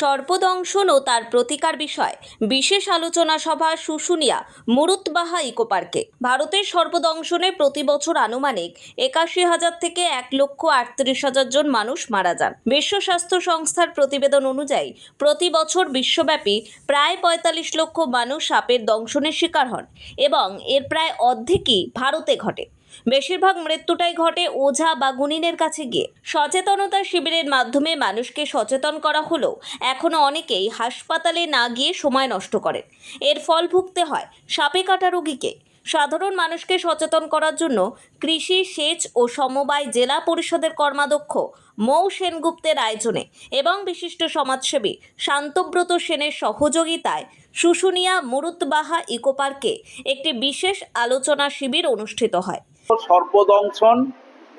সর্পদংশন ও তার প্রতিকার বিষয়। বিশেষ আলোচনা সভা শুশুনিয়া, মুরুতবাহা ইকো পার্কে। ভারতের সর্পদংশনে প্রতি বছর আনুমানিক একাশি হাজার থেকে এক লক্ষ আটত্রিশ হাজার জন মানুষ মারা যান। বিশ্ব স্বাস্থ্য সংস্থার প্রতিবেদন অনুযায়ী, প্রতি বছর বিশ্বব্যাপী প্রায় পঁয়তাল্লিশ লক্ষ মানুষ সাপের দংশনের শিকার হন এবং এর প্রায় অর্ধেকই ভারতে ঘটে। বেশিরভাগ মৃত্যুটাই ঘটে ওঝা বা গুনিনের কাছে গিয়ে। সচেতনতা শিবিরের মাধ্যমে মানুষকে সচেতন করা হলেও এখনও অনেকেই হাসপাতালে না গিয়ে সময় নষ্ট করেন। এর ফল ভুগতে হয় সাপে কাটা রোগীকে। সাধারণ মানুষকে সচেতন করার জন্য কৃষি সেচ ও সমবায় জেলা পরিষদের কর্মাধ্যক্ষ মৌ সেনগুপ্তের আয়োজনে এবং বিশিষ্ট সমাজসেবী শান্তব্রত সেনের সহযোগিতায় শুশুনিয়া মুরুতবাহা ইকোপার্কে একটি বিশেষ আলোচনা শিবির অনুষ্ঠিত হয়। সর্পদংশন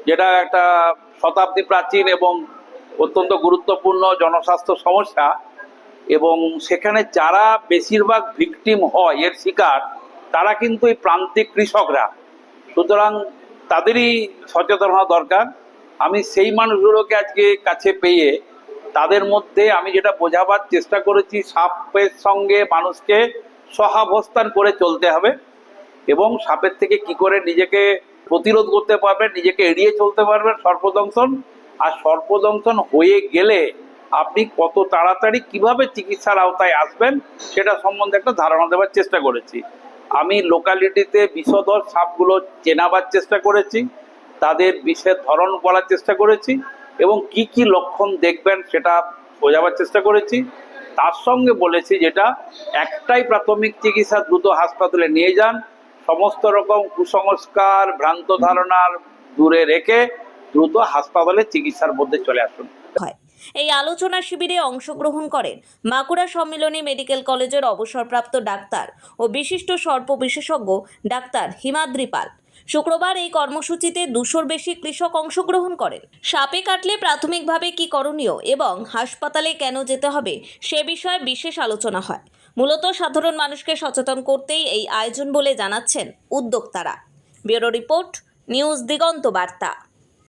যেটা একটা শতাব্দী প্রাচীন এবং অত্যন্ত গুরুত্বপূর্ণ জনস্বাস্থ্য সমস্যা, এবং সেখানে যারা বেশিরভাগ ভিকটিম হয়, এর শিকার, তারা কিন্তু এই প্রান্তিক কৃষকরা। সুতরাং তাদেরই সচেতন হওয়া দরকার। আমি সেই মানুষগুলোকে আজকে কাছে পেয়ে তাদের মধ্যে আমি যেটা বোঝাবার চেষ্টা করেছি, সাপের সঙ্গে মানুষকে সহাবস্থান করে চলতে হবে, এবং সাপের থেকে কি করে নিজেকে প্রতিরোধ করতে পারবেন, নিজেকে এড়িয়ে চলতে পারবেন সর্পদংশন। আর সর্পদংশন হয়ে গেলে আপনি কত তাড়াতাড়ি কীভাবে চিকিৎসার আওতায় আসবেন সেটা সম্বন্ধে একটা ধারণা দেওয়ার চেষ্টা করেছি। আমি লোকালিটিতে বিষধর সাপগুলো চেনাবার চেষ্টা করেছি, তাদের বিষের ধরন বলার চেষ্টা করেছি এবং কি কি লক্ষণ দেখবেন সেটা বোঝাবার চেষ্টা করেছি। তার সঙ্গে বলেছি যেটা, একটাই প্রাথমিক চিকিৎসা দ্রুত হাসপাতালে নিয়ে যান সমস্ত রকম কুসংস্কার, ভ্রান্ত ধারণার দূরে রেখে দ্রুত হাসপাতালে চিকিৎসার মধ্যে চলে আসুন। এই আলোচনা শিবিরে অংশগ্রহণ করেন মাকুড়া সম্মিলনী মেডিকেল কলেজের অবসরপ্রাপ্ত ডাক্তার ও বিশিষ্ট সর্প বিশেষজ্ঞ ডাক্তার হিমাদ্রি পাল। শুক্রবার এই কর্মসূচিতে দুশোর বেশি কৃষক অংশগ্রহণ করেন। সাপে কাটলে প্রাথমিকভাবে কি করণীয় এবং হাসপাতালে কেন যেতে হবে সে বিষয়ে বিশেষ আলোচনা হয়। মূলত সাধারণ মানুষকে সচেতন করতেই এই আয়োজন বলে জানাচ্ছেন উদ্যোক্তারা। ব্যুরো রিপোর্ট, নিউজ দিগন্ত বার্তা।